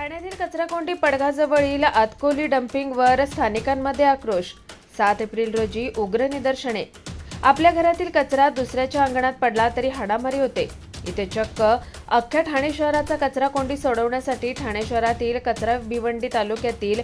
ठाण्यातील कचराकोंडी पडघाजवळील आतकोली डम्पिंगवर स्थानिकांमध्ये आक्रोश. सात एप्रिल रोजी उग्र निदर्शने. आपल्या घरातील कचरा दुसऱ्याच्या अंगणात पडला तरी हाणामारी होते. इथे चक्क अख्ख्या ठाणे शहराचा कचरा कोंडी सोडवण्यासाठी ठाणे शहरातील कचरा भिवंडी तालुक्यातील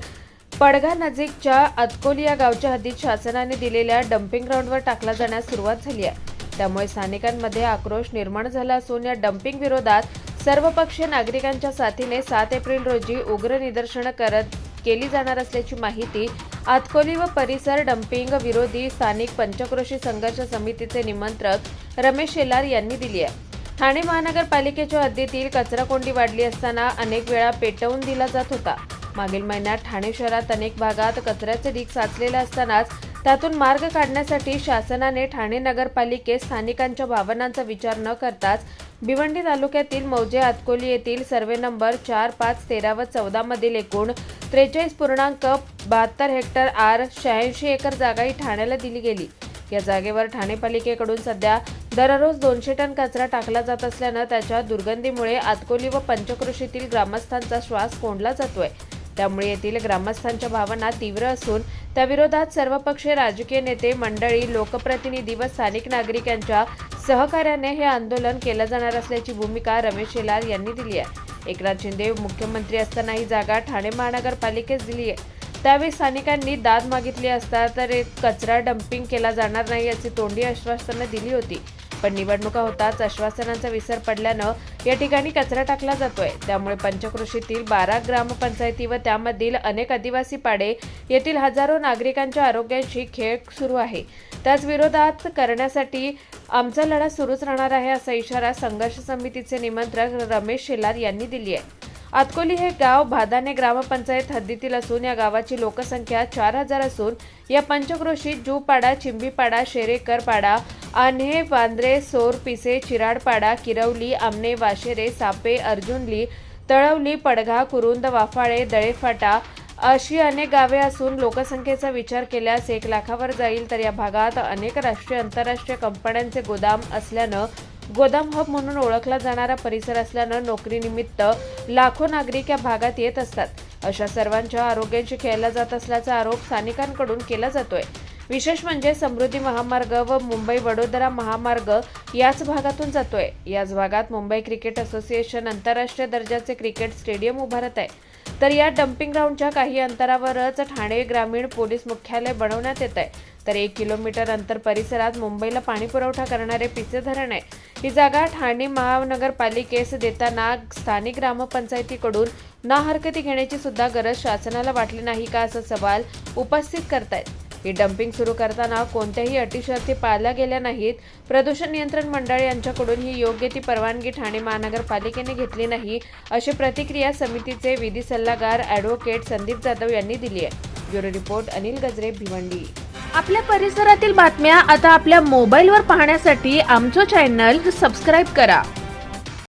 पडघा नजीकच्या अतकोली या गावच्या हद्दीत शासनाने दिलेल्या डम्पिंग ग्राउंडवर टाकला जाण्यास सुरुवात झाली आहे. त्यामुळे स्थानिकांमध्ये आक्रोश निर्माण झाला असून या डम्पिंग विरोधात सर्वपक्षीय नागरिकांच्या साथीने सात एप्रिल रोजी उग्र निदर्शनं करत केली जाणार असल्याची माहिती आतकोली व परिसर डम्पिंग विरोधी स्थानिक पंचक्रोशी संघर्ष समितीचे निमंत्रक रमेश शेलार यांनी दिली आहे. ठाणे महानगरपालिकेच्या हद्दीतील कचराकोंडी वाढली असताना अनेक वेळा पेटवून दिला जात होता. मागील महिन्यात ठाणे शहरात अनेक भागात कचऱ्याचे ढीक साचलेले असतानाच त्यातून मार्ग काढण्यासाठी शासनाने ठाणे नगरपालिकेत स्थानिकांच्या भावनांचा विचार न करताच भिवंडी तालुक्यातील मौजे आतकोली येथील सर्वे नंबर चार पाच तेरा व चौदा मधील एकूण त्रेचाळीस पूर्णांक बहात्तर हेक्टर आर शहाऐंशी एकर जागा ही ठाण्याला दिली गेली. या जागेवर ठाणे पालिकेकडून सध्या दररोज दोनशे टन कचरा टाकला जात असल्यानं त्याच्या दुर्गंधीमुळे आतकोली व पंचकृषीतील ग्रामस्थांचा श्वास कोंडला जातोय. त्यामुळे येथील ग्रामस्थांच्या भावना तीव्र असून त्याविरोधात सर्वपक्षीय राजकीय नेते मंडळी लोकप्रतिनिधी व स्थानिक नागरिकांच्या सहकार्याने हे आंदोलन केलं जाणार असल्याची भूमिका रमेश शेलार यांनी दिली आहे. एकनाथ शिंदे मुख्यमंत्री असताना ही जागा ठाणे महानगरपालिकेस दिली आहे. त्यावेळी स्थानिकांनी दाद मागितली असता तर एक कचरा डम्पिंग केला जाणार नाही याची तोंडी आश्वासनं दिली होती. पण निवडणुका होताच आश्वासनांचा विसर पडल्यानं या ठिकाणी कचरा टाकला जातोय. त्यामुळे पंचकृषीतील बारा ग्रामपंचायती व त्यामधील अनेक आदिवासी पाडे येथील हजारो नागरिकांच्या आरोग्याशी खेळ सुरू आहे. त्याच विरोधात करण्यासाठी आमचा लढा सुरूच राहणार आहे असा इशारा संघर्ष समितीचे निमंत्रक रमेश शेलार यांनी दिली आहे. आतकोली हे गाव भादाने ग्रामपंचायत हद्दीतील असून या गावाची लोकसंख्या चार हजार असून या पंचक्रोशीत जूपाडा चिंबीपाडा शेरेकरपाडा आन्हे वांद्रे सोर पिसे चिराडपाडा किरवली आमने वाशेरे सापे अर्जुनली तळवली पडघा कुरुंद वाफाळे दळेफाटा अशी अनेक गावे असून लोकसंख्येचा विचार केल्यास एक लाखावर जाईल तर या भागात अनेक राष्ट्रीय आंतरराष्ट्रीय कंपन्यांचे गोदाम असल्यानं गोदाम हब म्हणून ओळखला जाणारा परिसर असल्यानं नोकरीनिमित्त लाखो नागरिक या भागात येत असतात. अशा सर्वांच्या आरोग्याशी खेळला जात असल्याचा आरोप स्थानिकांकडून केला जातोय. विशेष म्हणजे समृद्धी महामार्ग व मुंबई वडोदरा महामार्ग याच भागातून जातोय. याच भागात मुंबई क्रिकेट असोसिएशन आंतरराष्ट्रीय दर्जाचे क्रिकेट स्टेडियम उभारत आहे. तर या डम्पिंग ग्राउंडच्या काही अंतरावरच ठाणे ग्रामीण पोलीस मुख्यालय बनवण्यात येत आहे तर एक किलोमीटर अंतर परिसरात मुंबईला पाणी पुरवठा करणारे पिसे धरण आहे. ही जागा ठाणे महानगरपालिकेस देताना स्थानिक ग्रामपंचायतीकडून ना हरकती घेण्याची सुद्धा गरज शासनाला वाटली नाही का असा सवाल उपस्थित करतायत. ही डम्पिंग सुरू करताना कोणत्याही अटी शर्ती पाळल्या गेल्या नाहीत. प्रदूषण नियंत्रण मंडळ यांच्याकडून ही योग्य ती परवानगी ठाणे महानगरपालिकेने घेतली नाही अशी प्रतिक्रिया समितीचे विधी सल्लागार ॲडव्होकेट संदीप जाधव यांनी दिली आहे. ब्युरो रिपोर्ट अनिल गजरे भिवंडी. आपल्या परिसरातील बातम्या आता आपल्या मोबाईलवर पाहण्यासाठी आमचं चॅनल सबस्क्राईब करा.